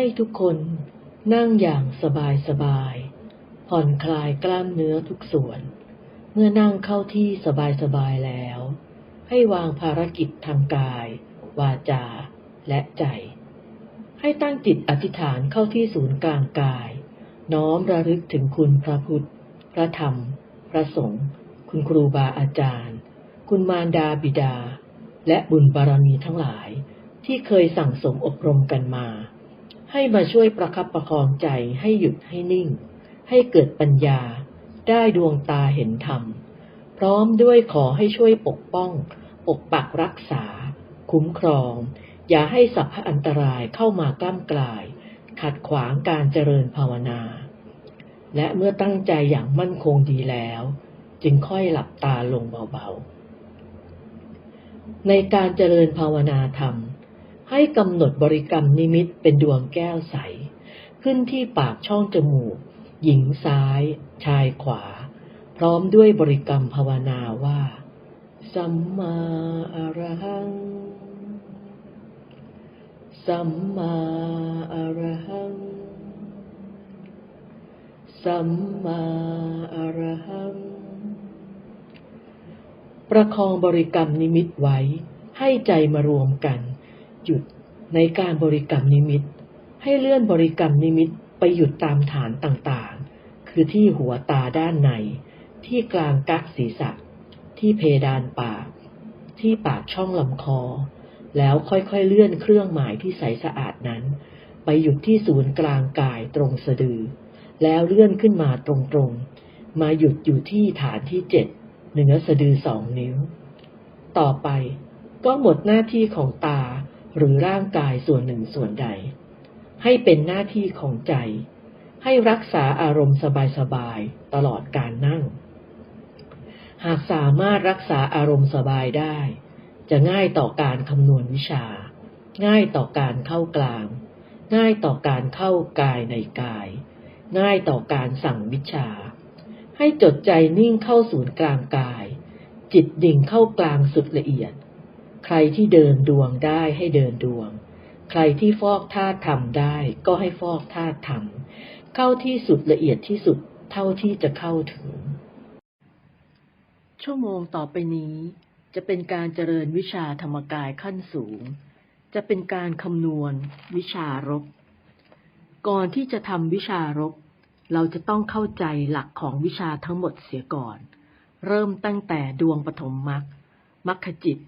ให้ทุกคนนั่งอย่างสบายสบายๆผ่อนคลายกล้ามเนื้อทุกส่วน เมื่อนั่งเข้าที่สบายสบายๆแล้ว ให้วางภารกิจทางกาย วาจา และใจ ให้ตั้งจิตอธิษฐานเข้าที่ศูนย์กลางกาย น้อมระลึกถึงคุณพระพุทธ พระธรรม พระสงฆ์คุณครูบาอาจารย์ คุณมารดาบิดา และบุญบารมีทั้งหลายที่เคยสั่งสมอบรมกันมา ให้มาช่วยประคับประคองใจให้หยุดให้นิ่ง ให้เกิดปัญญา ได้ดวงตาเห็นธรรม พร้อมด้วยขอให้ช่วยปกป้อง ปกปักรักษา คุ้มครอง อย่าให้สัพพอันตรายเข้ามากล้ำกลาย ขัดขวางการเจริญภาวนา และเมื่อตั้งใจอย่างมั่นคงดีแล้ว จึงค่อยหลับตาลงเบาๆ ในการเจริญภาวนาธรรม ให้กำหนดบริกรรมนิมิตเป็นดวงแก้วใส ขึ้นที่ปากช่องจมูก หญิงซ้าย ชายขวา พร้อมด้วยบริกรรมภาวนาว่า สัมมาอรหัง สัมมาอรหัง สัมมาอรหัง ประคองบริกรรมนิมิตไว้ให้ใจมารวมกัน หยุดในการบริกรรมนิมิต ให้เลื่อนบริกรรมนิมิตไปหยุดตามฐานต่างๆ คือที่หัวตาด้านใน ที่กลางกักศีรษะ ที่เพดานปาก ที่ปากช่องลำคอ แล้วค่อยๆเลื่อนเครื่องหมายที่ใสสะอาดนั้น ไปหยุดที่ศูนย์กลางกายตรงสะดือ แล้วเลื่อนขึ้นมาตรงๆ มาหยุดอยู่ที่ฐานที่เจ็ดเหนือสะดือสองนิ้ว ต่อไปก็หมดหน้าที่ของตา หรือร่างกายส่วนหนึ่งส่วนใด ให้เป็นหน้าที่ของใจ ให้รักษาอารมณ์สบายๆตลอดการนั่ง หากสามารถรักษาอารมณ์สบายได้ จะง่ายต่อการคำนวณวิชา ง่ายต่อการเข้ากลาง ง่ายต่อการเข้ากายในกาย ง่ายต่อการสั่งวิชา ให้จดใจนิ่งเข้าศูนย์กลางกาย จิตดิ่งเข้ากลางสุดละเอียด ใครที่เดินดวงได้ให้เดินดวง ใครที่ฟอกธาตุธรรมได้ก็ให้ฟอกธาตุธรรม เข้าที่สุดละเอียดที่สุดเท่าที่จะเข้าถึง ชั่วโมงต่อไปนี้ จะเป็นการเจริญวิชาธรรมกายขั้นสูง จะเป็นการคำนวณวิชารบก่อนที่จะทำวิชารบเราจะต้องเข้าใจหลักของวิชาทั้งหมดเสียก่อน เริ่มตั้งแต่ดวงปฐมมรรคมรรคจิต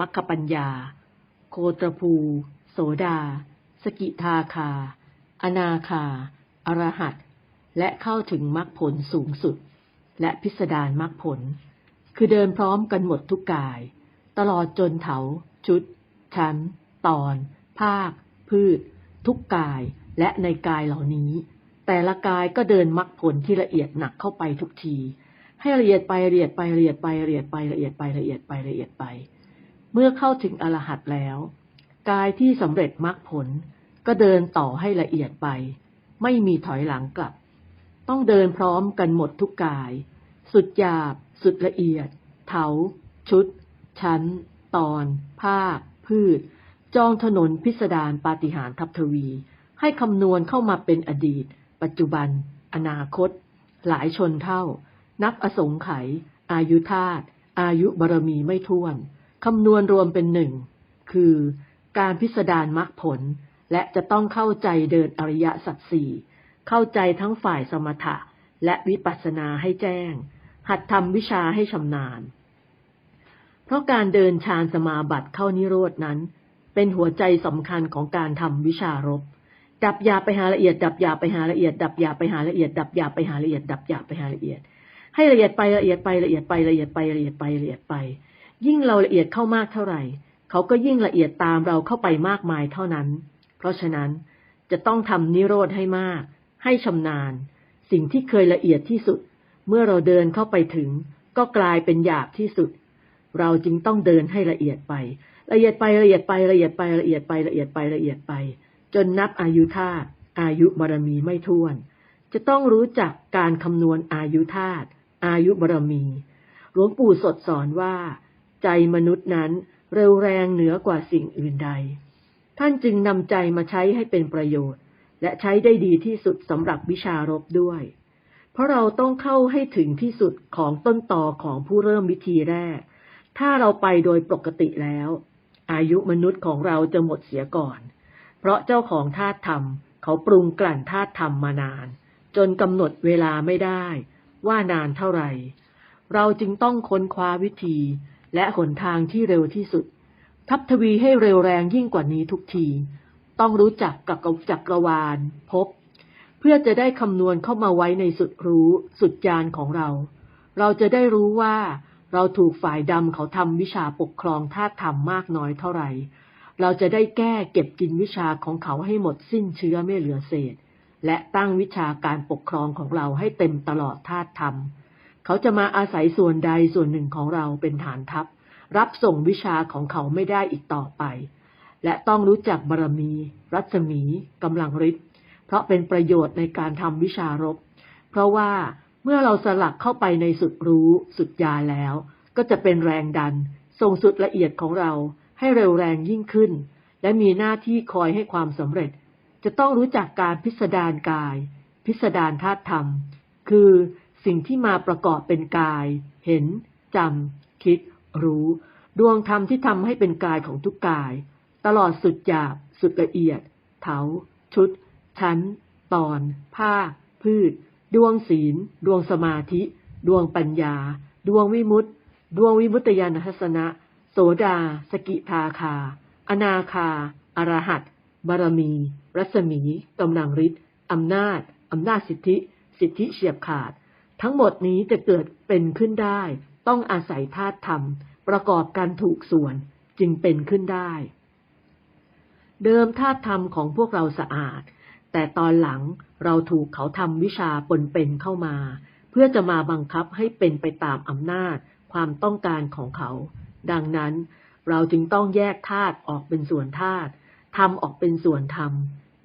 มรรคปัญญา โคตรภู โสดา สกิทาคา อนาคา อรหัตและเข้าถึงมรรคผลสูงสุด และพิสดารมรรคผล คือเดินพร้อมกันหมดทุกกาย ตลอดจนเถา ชุด ชั้น ตอน ภาค พืช ทุกกายและในกายเหล่านี้ แต่ละกายก็เดินมรรคผลที่ละเอียดหนักเข้าไปทุกที ให้ละเอียดไปละเอียดไปละเอียดไปละเอียดไปละเอียดไปละเอียดไปละเอียดไป เมื่อเข้าถึงอรหัตแล้ว กายที่สำเร็จมรรคผล ก็เดินต่อให้ละเอียดไป ไม่มีถอยหลังกลับ ต้องเดินพร้อมกันหมดทุกกาย สุดหยาบ สุดละเอียด เถา ชุด ชั้น ตอน ภาค พืช จองถนนพิสดารปาฏิหาริย์ทับทวี ให้คำนวณเข้ามาเป็นอดีต ปัจจุบัน อนาคต หลายชนเท่า นับอสงไขยอายุธาตุอายุบารมีไม่ท้วน คำนวณรวมเป็นหนึ่งคือการพิสดารมรรคผล และจะต้องเข้าใจเดินอริยสัจสี่เข้าใจทั้งฝ่ายสมถะและวิปัสสนาให้แจ้ง หัดทำวิชาให้ชำนาญ เพราะการเดินฌานสมาบัติเข้านิโรดนั้น เป็นหัวใจสำคัญของการทำวิชารบ ดับยาไปหาละเอียด ดับยาไปหาละเอียด ดับยาไปหาละเอียด ดับยาไปหาละเอียด ดับยาไปหาละเอียด ให้ละเอียดไปละเอียดไปละเอียดไปละเอียดไปละเอียดไปละเอียดไป ยิ่งเราละเอียดเข้ามากเท่าไหร่ เขาก็ยิ่งละเอียดตามเราเข้าไปมากมายเท่านั้น เพราะฉะนั้นจะต้องทำนิโรธให้มาก ให้ชำนาญ สิ่งที่เคยละเอียดที่สุด เมื่อเราเดินเข้าไปถึง ก็กลายเป็นหยาบที่สุด เราจึงต้องเดินให้ละเอียดไป ละเอียดไปละเอียดไปละเอียดไปละเอียดไปละเอียดไปละเอียดไป จนนับอายุธาตุอายุบารมีไม่ท้วน จะต้องรู้จักการคำนวณอายุธาตุอายุบารมี หลวงปู่สดสอนว่า ใจมนุษย์นั้นเร็วแรงเหนือกว่าสิ่งอื่นใด ท่านจึงนำใจมาใช้ให้เป็นประโยชน์ และใช้ได้ดีที่สุดสำหรับวิชารบด้วย เพราะเราต้องเข้าให้ถึงที่สุดของต้นตอของผู้เริ่มวิธีแรก ถ้าเราไปโดยปกติแล้ว อายุมนุษย์ของเราจะหมดเสียก่อน เพราะเจ้าของธาตุธรรม เขาปรุงกลั่นธาตุธรรมมานาน จนกำหนดเวลาไม่ได้ ว่านานเท่าไหร่ เราจึงต้องค้นคว้าวิธี และหนทางที่เร็วที่สุด ทับทวีให้เร็วแรงยิ่งกว่านี้ทุกที ต้องรู้จักกับจักรวาลพบ เพื่อจะได้คำนวณเข้ามาไว้ในสุดรู้สุดญาณของเรา เราจะได้รู้ว่าเราถูกฝ่ายดำเขาทำวิชาปกครองธาตุธรรมมากน้อยเท่าไหร่ เราจะได้แก้เก็บกินวิชาของเขาให้หมดสิ้นเชื้อไม่เหลือเศษ และตั้งวิชาการปกครองของเราให้เต็มตลอดธาตุธรรม เขาจะมาอาศัยส่วนใดส่วนหนึ่งของเราเป็นฐานทัพ รับส่งวิชาของเขาไม่ได้อีกต่อไป และต้องรู้จักบารมี รัศมีกำลังฤทธิ์เพราะเป็นประโยชน์ในการทำวิชารบ เพราะว่าเมื่อเราสลักเข้าไปในสุดรู้สุดญาแล้ว ก็จะเป็นแรงดันส่งสุดละเอียดของเราให้เร็วแรงยิ่งขึ้น และมีหน้าที่คอยให้ความสำเร็จ จะต้องรู้จักการพิสดารกาย พิสดารธาตุธรรม คือ สิ่งที่มาประกอบเป็นกาย เห็นจำคิด รู้ ดวงธรรมที่ทำให้เป็นกายของทุกกาย ตลอดสุดหยาบ สุดละเอียด เถา ชุด ชั้น ตอนภาพืช ดวงศีล ดวงสมาธิ ดวงปัญญา ดวงวิมุตติ ดวงวิมุตติญาณทัศนะโสดา สกิทาคา อนาคา อรหัตบารมี รัศมีกำลังฤทธิ์อำนาจ อำนาจสิทธิ สิทธิเฉียบขาด ทั้งหมดนี้จะเกิดเป็นขึ้นได้ ต้องอาศัยธาตุธรรม ประกอบกันถูกส่วนจึงเป็นขึ้นได้ เดิมธาตุธรรมของพวกเราสะอาด แต่ตอนหลังเราถูกเขาทำวิชาปนเป็นเข้ามา เพื่อจะมาบังคับให้เป็นไปตามอำนาจ ความต้องการของเขา ดังนั้นเราจึงต้องแยกธาตุออกเป็นส่วนธาตุทำออกเป็นส่วนธรรม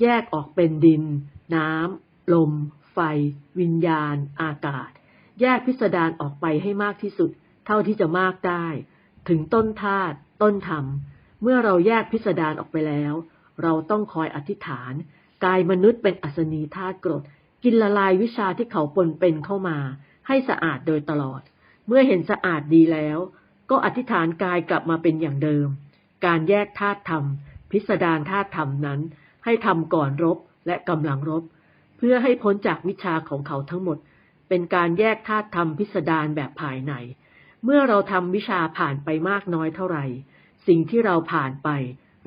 แยกออกเป็นดิน น้ำ ลม ไฟ วิญญาณ อากาศ แยกพิสดารออกไปให้มากที่สุด เท่าที่จะมากได้ ถึงต้นธาตุต้นธรรม เมื่อเราแยกพิสดารออกไปแล้ว เราต้องคอยอธิษฐาน กายมนุษย์เป็นอัศนีธาตุกรด กินละลายวิชาที่เขาปนเป็นเข้ามา ให้สะอาดโดยตลอด เมื่อเห็นสะอาดดีแล้ว ก็อธิษฐานกายกลับมาเป็นอย่างเดิม การแยกธาตุธรรม พิสดารธาตุธรรมนั้น ให้ทำก่อนรบและกำลังรบ เพื่อให้พ้นจากวิชาของเขาทั้งหมด เป็นการแยกธาตุธรรมพิสดารแบบภายใน เมื่อเราทำวิชาผ่านไปมากน้อยเท่าไหร่ สิ่งที่เราผ่านไป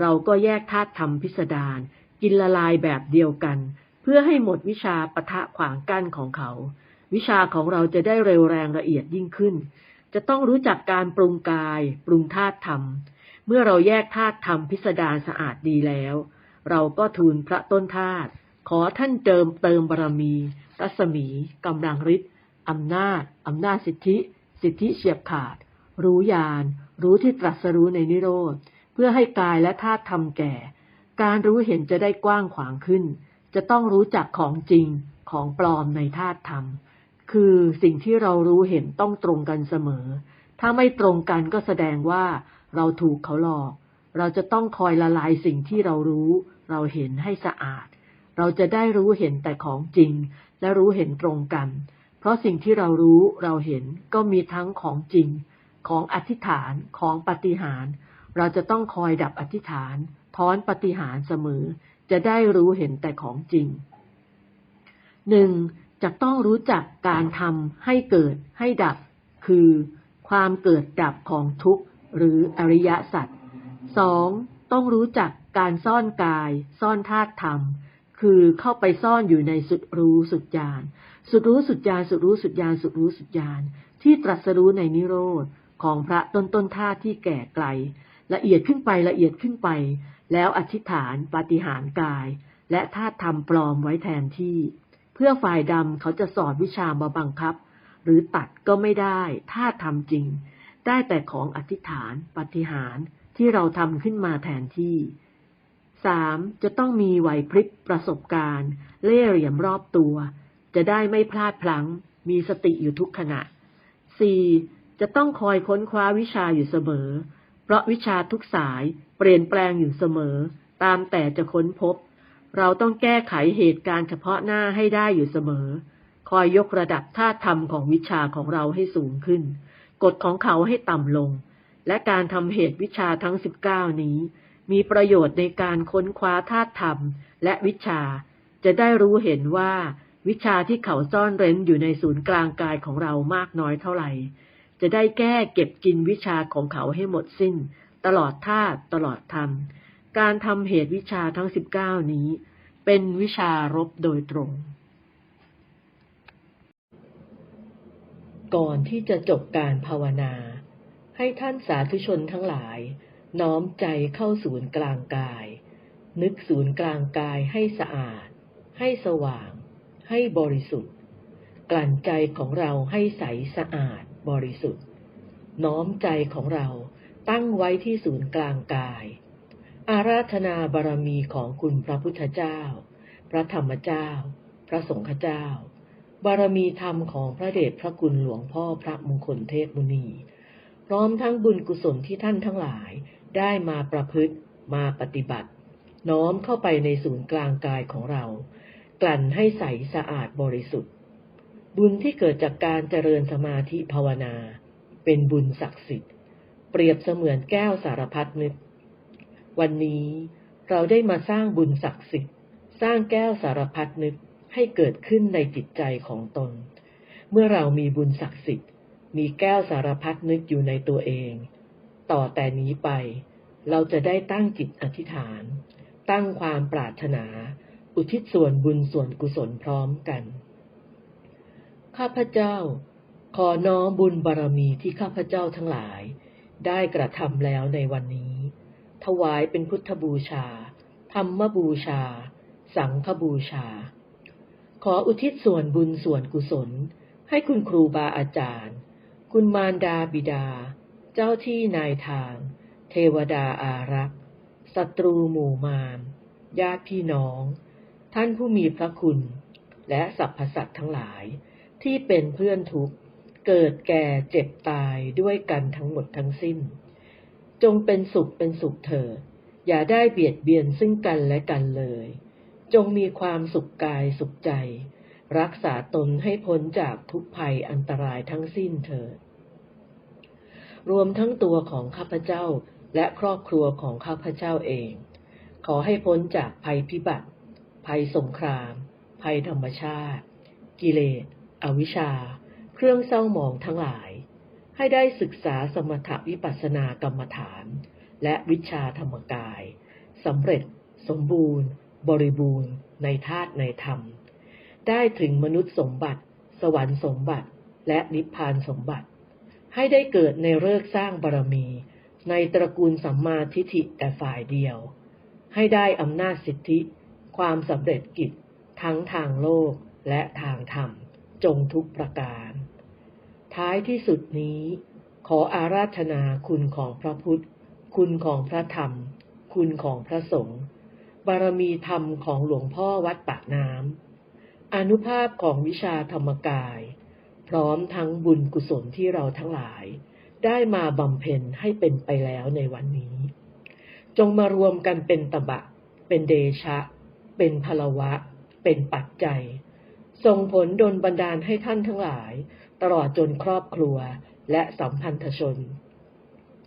เราก็แยกธาตุธรรมพิสดารกินละลายแบบเดียวกัน เพื่อให้หมดวิชาปะทะขวางกั้นของเขา วิชาของเราจะได้เร็วแรงละเอียดยิ่งขึ้น จะต้องรู้จักการปรุงกาย ปรุงธาตุธรรม เมื่อเราแยกธาตุธรรมพิสดารสะอาดดีแล้ว เราก็ทูลพระต้นธาตุ ขอท่านเติมเติมบารมี รัศมีกำลังฤทธิ์อำนาจอำนาจสิทธิ สิทธิเฉียบขาด รู้ญาณรู้ที่ตรัสรู้ในนิโรธ เพื่อให้กายและธาตุธรรมแก่ การรู้เห็นจะได้กว้างขวางขึ้น จะต้องรู้จักของจริงของปลอมในธาตุธรรม คือสิ่งที่เรารู้เห็นต้องตรงกันเสมอ ถ้าไม่ตรงกันก็แสดงว่าเราถูกเขาหลอก เราจะต้องคอยละลายสิ่งที่เรารู้ เราเห็นให้สะอาด เราจะได้รู้เห็นแต่ของจริง และรู้เห็นตรงกัน เพราะสิ่งที่เรารู้เราเห็นก็มีทั้งของจริง ของอธิษฐานของปฏิหาร เราจะต้องคอยดับอธิษฐาน ถอนปฏิหารเสมอ จะได้รู้เห็นแต่ของจริงหนึ่งจะต้องรู้จักการทำให้เกิดให้ดับ คือ ความเกิดดับของทุกข์หรืออริยสัจสองต้องรู้จักการซ่อนกาย ซ่อนธาตุธรรม คือเข้าไปซ่อนอยู่ในสุดรู้สุดญาณสุดรู้สุดญาณสุดรู้สุดญาณสุดรู้สุดญาณที่ตรัสรู้ในนิโรธของพระต้นต้นธาที่แก่ไกล ละเอียดขึ้นไปละเอียดขึ้นไป แล้วอธิษฐานปาฏิหารกาย และธาตุธรรมปลอมไว้แทนที่ เพื่อฝ่ายดำเขาจะสอนวิชามาบังคับ หรือตัดก็ไม่ได้ถ้าทำจริง ได้แต่ของอธิษฐานปฏิหารที่เราทำขึ้นมาแทนที่ สามจะต้องมีไหวพริบประสบการณ์ เล่เหลี่ยมรอบตัว จะได้ไม่พลาดพลั้ง มีสติอยู่ทุกขณะสี่จะต้องคอยค้นคว้าวิชาอยู่เสมอ เพราะวิชาทุกสายเปลี่ยนแปลงอยู่เสมอ ตามแต่จะค้นพบ เราต้องแก้ไขเหตุการณ์เฉพาะหน้าให้ได้อยู่เสมอ คอยยกระดับท่าธรรมของวิชาของเราให้สูงขึ้น กฎของเขาให้ต่ำลง และการทำเหตุวิชาทั้ง19นี้ มีประโยชน์ในการค้นคว้าธาตุธรรม และวิชา จะได้รู้เห็นว่า วิชาที่เขาซ่อนเร้นอยู่ในศูนย์กลางกายของเรามากน้อยเท่าไหร่ จะได้แก้เก็บกินวิชาของเขาให้หมดสิ้น ตลอดธาตุตลอดธรรม การทำเหตุวิชาทั้ง19นี้ เป็นวิชารบโดยตรง ก่อนที่จะจบการภาวนา ให้ท่านสาธุชนทั้งหลาย น้อมใจเข้าศูนย์กลางกาย นึกศูนย์กลางกายให้สะอาด ให้สว่าง ให้บริสุทธิ์ กลั่นใจของเราให้ใสสะอาดบริสุทธิ์ น้อมใจของเราตั้งไว้ที่ศูนย์กลางกาย อาราธนาบารมีของคุณพระพุทธเจ้า พระธรรมเจ้า พระสงฆ์เจ้า บารมีธรรมของพระเดชพระคุณหลวงพ่อพระมงคลเทพมุนี พร้อมทั้งบุญกุศลที่ท่านทั้งหลาย ได้มาประพฤติมาปฏิบัติ น้อมเข้าไปในศูนย์กลางกายของเรา กลั่นให้ใสสะอาดบริสุทธิ์ บุญที่เกิดจากการเจริญสมาธิภาวนา เป็นบุญศักดิ์สิทธิ์ เปรียบเสมือนแก้วสารพัดนึก วันนี้เราได้มาสร้างบุญศักดิ์สิทธิ์ สร้างแก้วสารพัดนึกให้เกิดขึ้นในจิตใจของตน เมื่อเรามีบุญศักดิ์สิทธิ์ มีแก้วสารพัดนึกอยู่ในตัวเอง ต่อแต่นี้ไป เราจะได้ตั้งจิตอธิษฐาน ตั้งความปรารถนา อุทิศส่วนบุญส่วนกุศลพร้อมกัน ข้าพเจ้า ขอน้อมบุญบารมีที่ข้าพเจ้าทั้งหลาย ได้กระทำแล้วในวันนี้ ถวายเป็นพุทธบูชา ธรรมบูชา สังฆบูชา ขออุทิศส่วนบุญส่วนกุศล ให้คุณครูบาอาจารย์ คุณมารดาบิดา เจ้าที่นายทาง เทวดาอารักษ์ศัตรูหมู่มารญาติพี่น้อง ท่านผู้มีพระคุณ และสรรพสัตว์ทั้งหลาย ที่เป็นเพื่อนทุกข์ เกิดแก่เจ็บตายด้วยกันทั้งหมดทั้งสิ้น จงเป็นสุขเป็นสุขเถิดอย่าได้เบียดเบียนซึ่งกันและกันเลย จงมีความสุขกายสุขใจ รักษาตนให้พ้นจากทุกภัยอันตรายทั้งสิ้นเถิด รวมทั้งตัวของข้าพเจ้าและครอบครัวของข้าพเจ้าเอง ขอให้พ้นจากภัยพิบัติ ภัยสงคราม ภัยธรรมชาติ กิเลส อวิชชา เครื่องเศร้าหมองทั้งหลาย ให้ได้ศึกษาสมถวิปัสสนากรรมฐาน และวิชาธรรมกายสำเร็จ สมบูรณ์ บริบูรณ์ ในธาตุในธรรม ได้ถึงมนุษย์สมบัติ สวรรค์สมบัติ และนิพพานสมบัติ ให้ได้เกิดในเลิกสร้างบารมี ในตระกูลสัมมาทิฏฐิแต่ฝ่ายเดียว ให้ได้อำนาจสิทธิ ความสำเร็จกิจ ทั้งทางโลกและทางธรรม จงทุกประการ ท้ายที่สุดนี้ ขออาราธนาคุณของพระพุทธ คุณของพระธรรม คุณของพระสงฆ์บารมีธรรมของหลวงพ่อวัดปากน้ำอนุภาพของวิชาธรรมกาย พร้อมทั้งบุญกุศลที่เราทั้งหลาย ได้มาบำเพ็ญให้เป็นไปแล้วในวันนี้ จงมารวมกันเป็นตบะ เป็นเดชะ เป็นพลวะ เป็นปัจจัย ส่งผลดลบันดาลให้ท่านทั้งหลาย ตลอดจนครอบครัวและสัมพันธชน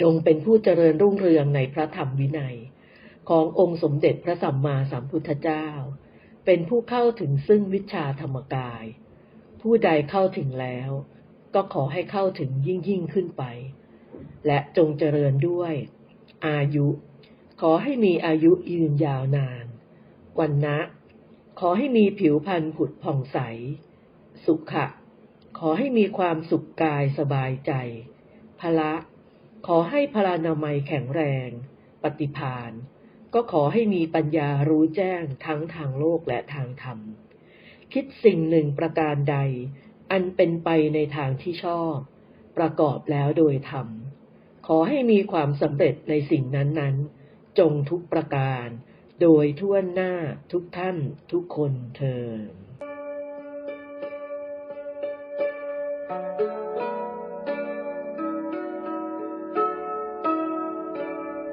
จงเป็นผู้เจริญรุ่งเรืองในพระธรรมวินัย ขององค์สมเด็จพระสัมมาสัมพุทธเจ้า เป็นผู้เข้าถึงซึ่งวิชาธรรมกาย ผู้ใดเข้าถึงแล้ว ก็ขอให้เข้าถึงยิ่งยิ่งขึ้นไป และจงเจริญด้วย อายุ ขอให้มีอายุยืนยาวนาน วันนะขอให้มีผิวพรรณผุดผ่องใส สุขะ ขอให้มีความสุขกายสบายใจ พละ ขอให้พลานามัยแข็งแรง ปฏิพานก็ขอให้มีปัญญารู้แจ้งทั้งทางโลกและทางธรรม คิดสิ่งหนึ่งประการใด อันเป็นไปในทางที่ชอบ ประกอบแล้วโดยธรรม ขอให้มีความสำเร็จในสิ่งนั้นๆ จงทุกประการ โดยทั่วหน้าทุกท่านทุกคนเทอ